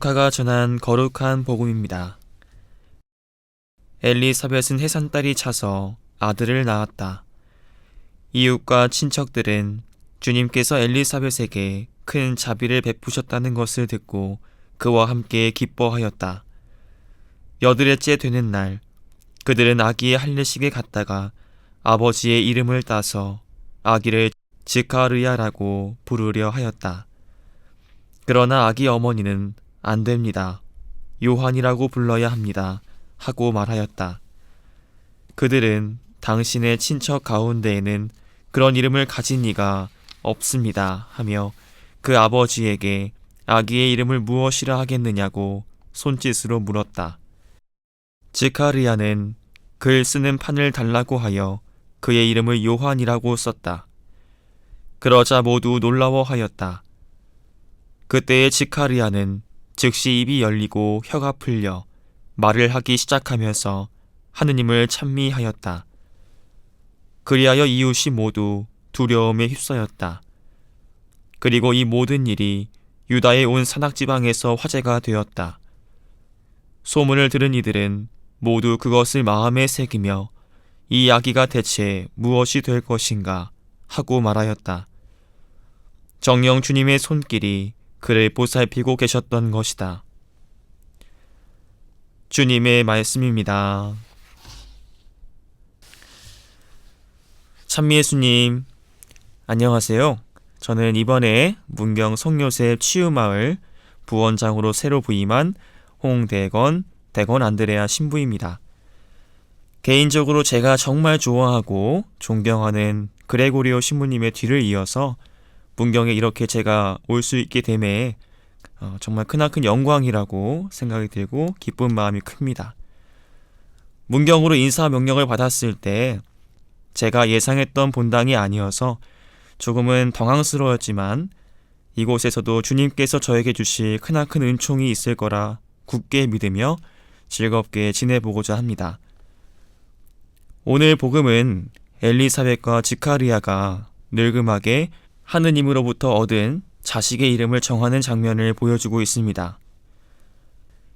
루카가 전한 거룩한 복음입니다. 엘리사벳은 해산딸이 차서 아들을 낳았다. 이웃과 친척들은 주님께서 엘리사벳에게 큰 자비를 베푸셨다는 것을 듣고 그와 함께 기뻐하였다. 여드레째 되는 날, 그들은 아기의 할례식에 갔다가 아버지의 이름을 따서 아기를 지카르야라고 부르려 하였다. 그러나 아기 어머니는 안 됩니다. 요한이라고 불러야 합니다. 하고 말하였다. 그들은 당신의 친척 가운데에는 그런 이름을 가진 이가 없습니다. 하며 그 아버지에게 아기의 이름을 무엇이라 하겠느냐고 손짓으로 물었다. 지카르야는 글 쓰는 판을 달라고 하여 그의 이름을 요한이라고 썼다. 그러자 모두 놀라워하였다. 그때의 지카르야는 즉시 입이 열리고 혀가 풀려 말을 하기 시작하면서 하느님을 찬미하였다. 그리하여 이웃이 모두 두려움에 휩싸였다. 그리고 이 모든 일이 유다의 온 산악 지방에서 화제가 되었다. 소문을 들은 이들은 모두 그것을 마음에 새기며 이 아기가 대체 무엇이 될 것인가 하고 말하였다. 정령 주님의 손길이 그를 보살피고 계셨던 것이다. 주님의 말씀입니다. 참미 예수님, 안녕하세요. 저는 이번에 문경 성요셉 치유마을 부원장으로 새로 부임한 홍대건 대건 안드레아 신부입니다. 개인적으로 제가 정말 좋아하고 존경하는 그레고리오 신부님의 뒤를 이어서 문경에 이렇게 제가 올 수 있게 됨에 어, 정말 크나큰 영광이라고 생각이 들고 기쁜 마음이 큽니다. 문경으로 인사 명령을 받았을 때 제가 예상했던 본당이 아니어서 조금은 당황스러웠지만 이곳에서도 주님께서 저에게 주실 크나큰 은총이 있을 거라 굳게 믿으며 즐겁게 지내보고자 합니다. 오늘 복음은 엘리사벳과 지카리아가 늙음하게 하느님으로부터 얻은 자식의 이름을 정하는 장면을 보여주고 있습니다.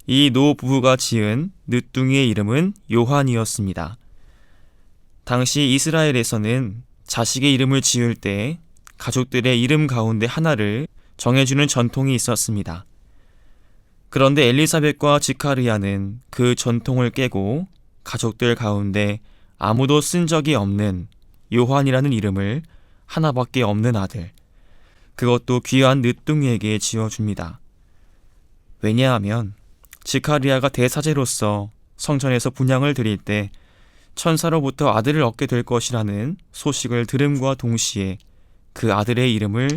이 노 부부가 지은 늦둥이의 이름은 요한이었습니다. 당시 이스라엘에서는 자식의 이름을 지을 때 가족들의 이름 가운데 하나를 정해주는 전통이 있었습니다. 그런데 엘리사벳과 지카르야는 그 전통을 깨고 가족들 가운데 아무도 쓴 적이 없는 요한이라는 이름을 하나밖에 없는 아들, 그것도 귀한 늦둥이에게 지어줍니다. 왜냐하면 지카리아가 대사제로서 성전에서 분양을 드릴 때 천사로부터 아들을 얻게 될 것이라는 소식을 들음과 동시에 그 아들의 이름을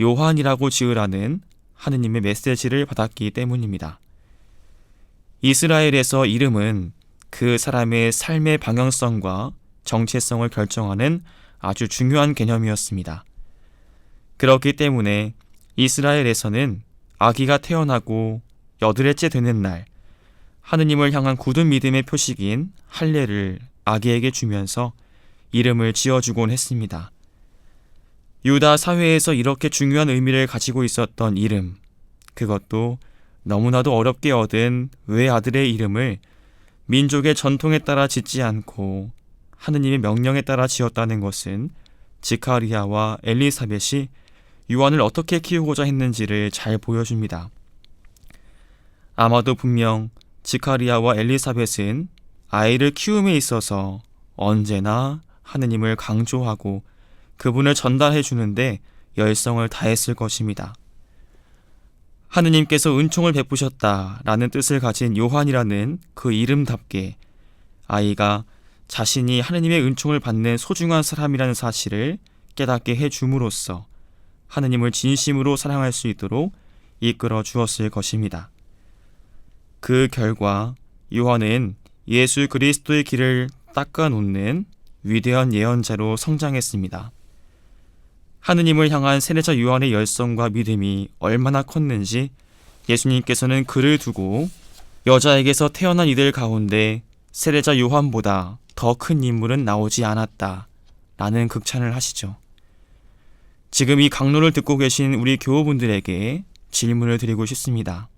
요한이라고 지으라는 하느님의 메시지를 받았기 때문입니다. 이스라엘에서 이름은 그 사람의 삶의 방향성과 정체성을 결정하는 아주 중요한 개념이었습니다. 그렇기 때문에 이스라엘에서는 아기가 태어나고 여드레째 되는 날 하느님을 향한 굳은 믿음의 표식인 할례를 아기에게 주면서 이름을 지어주곤 했습니다. 유다 사회에서 이렇게 중요한 의미를 가지고 있었던 이름, 그것도 너무나도 어렵게 얻은 외아들의 이름을 민족의 전통에 따라 짓지 않고 하느님의 명령에 따라 지었다는 것은 지카리아와 엘리사벳이 요한을 어떻게 키우고자 했는지를 잘 보여줍니다. 아마도 분명 지카리아와 엘리사벳은 아이를 키움에 있어서 언제나 하느님을 강조하고 그분을 전달해 주는데 열성을 다했을 것입니다. 하느님께서 은총을 베푸셨다라는 뜻을 가진 요한이라는 그 이름답게 아이가 자신이 하느님의 은총을 받는 소중한 사람이라는 사실을 깨닫게 해 줌으로써 하느님을 진심으로 사랑할 수 있도록 이끌어 주었을 것입니다. 그 결과 요한은 예수 그리스도의 길을 닦아 놓는 위대한 예언자로 성장했습니다. 하느님을 향한 세례자 요한의 열성과 믿음이 얼마나 컸는지 예수님께서는 그를 두고 여자에게서 태어난 이들 가운데 세례자 요한보다 더 큰 인물은 나오지 않았다. 라는 극찬을 하시죠. 지금 이 강론을 듣고 계신 우리 교우분들에게 질문을 드리고 싶습니다.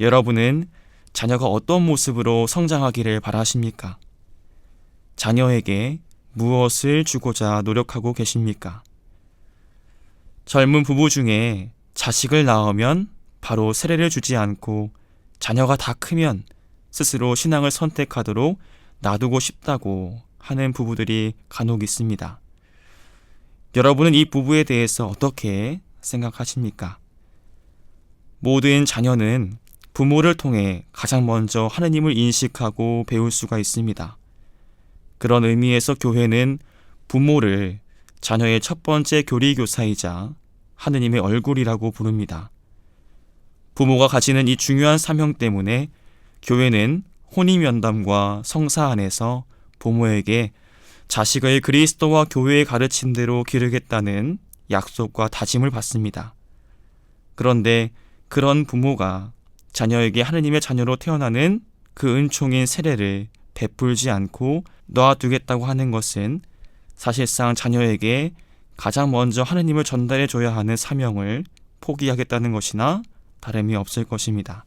여러분은 자녀가 어떤 모습으로 성장하기를 바라십니까? 자녀에게 무엇을 주고자 노력하고 계십니까? 젊은 부부 중에 자식을 낳으면 바로 세례를 주지 않고 자녀가 다 크면 스스로 신앙을 선택하도록 놔두고 싶다고 하는 부부들이 간혹 있습니다. 여러분은 이 부부에 대해서 어떻게 생각하십니까? 모든 자녀는 부모를 통해 가장 먼저 하느님을 인식하고 배울 수가 있습니다. 그런 의미에서 교회는 부모를 자녀의 첫 번째 교리교사이자 하느님의 얼굴이라고 부릅니다. 부모가 가지는 이 중요한 사명 때문에 교회는 혼인 면담과 성사 안에서 부모에게 자식을 그리스도와 교회의 가르침대로 기르겠다는 약속과 다짐을 받습니다. 그런데 그런 부모가 자녀에게 하느님의 자녀로 태어나는 그 은총인 세례를 베풀지 않고 놔두겠다고 하는 것은 사실상 자녀에게 가장 먼저 하느님을 전달해 줘야 하는 사명을 포기하겠다는 것이나 다름이 없을 것입니다.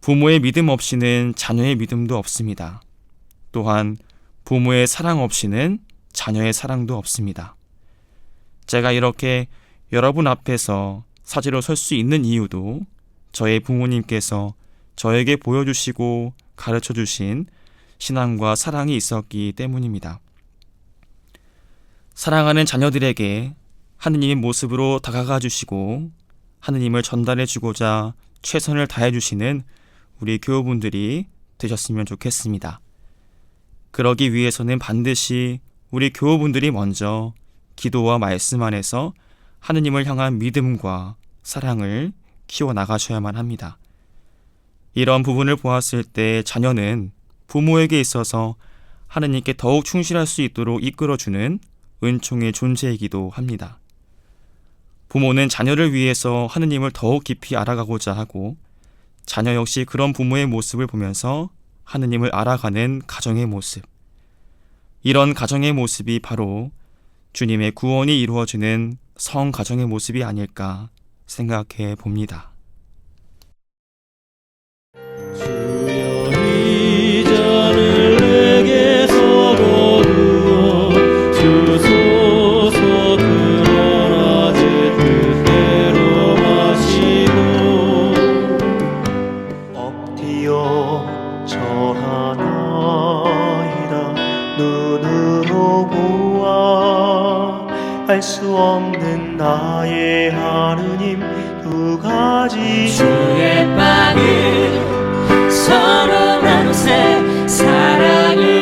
부모의 믿음 없이는 자녀의 믿음도 없습니다. 또한 부모의 사랑 없이는 자녀의 사랑도 없습니다. 제가 이렇게 여러분 앞에서 사지로 설 수 있는 이유도 저의 부모님께서 저에게 보여주시고 가르쳐 주신 신앙과 사랑이 있었기 때문입니다. 사랑하는 자녀들에게 하느님의 모습으로 다가가 주시고 하느님을 전달해 주고자 최선을 다해 주시는 우리 교우분들이 되셨으면 좋겠습니다. 그러기 위해서는 반드시 우리 교우분들이 먼저 기도와 말씀 안에서 하느님을 향한 믿음과 사랑을 키워 나가셔야만 합니다. 이런 부분을 보았을 때 자녀는 부모에게 있어서 하느님께 더욱 충실할 수 있도록 이끌어주는 은총의 존재이기도 합니다. 부모는 자녀를 위해서 하느님을 더욱 깊이 알아가고자 하고 자녀 역시 그런 부모의 모습을 보면서 하느님을 알아가는 가정의 모습. 이런 가정의 모습이 바로 주님의 구원이 이루어지는 성 가정의 모습이 아닐까 생각해 봅니다. 나의 하느님 두 가지 주의 빵은 서로 나누세 사랑을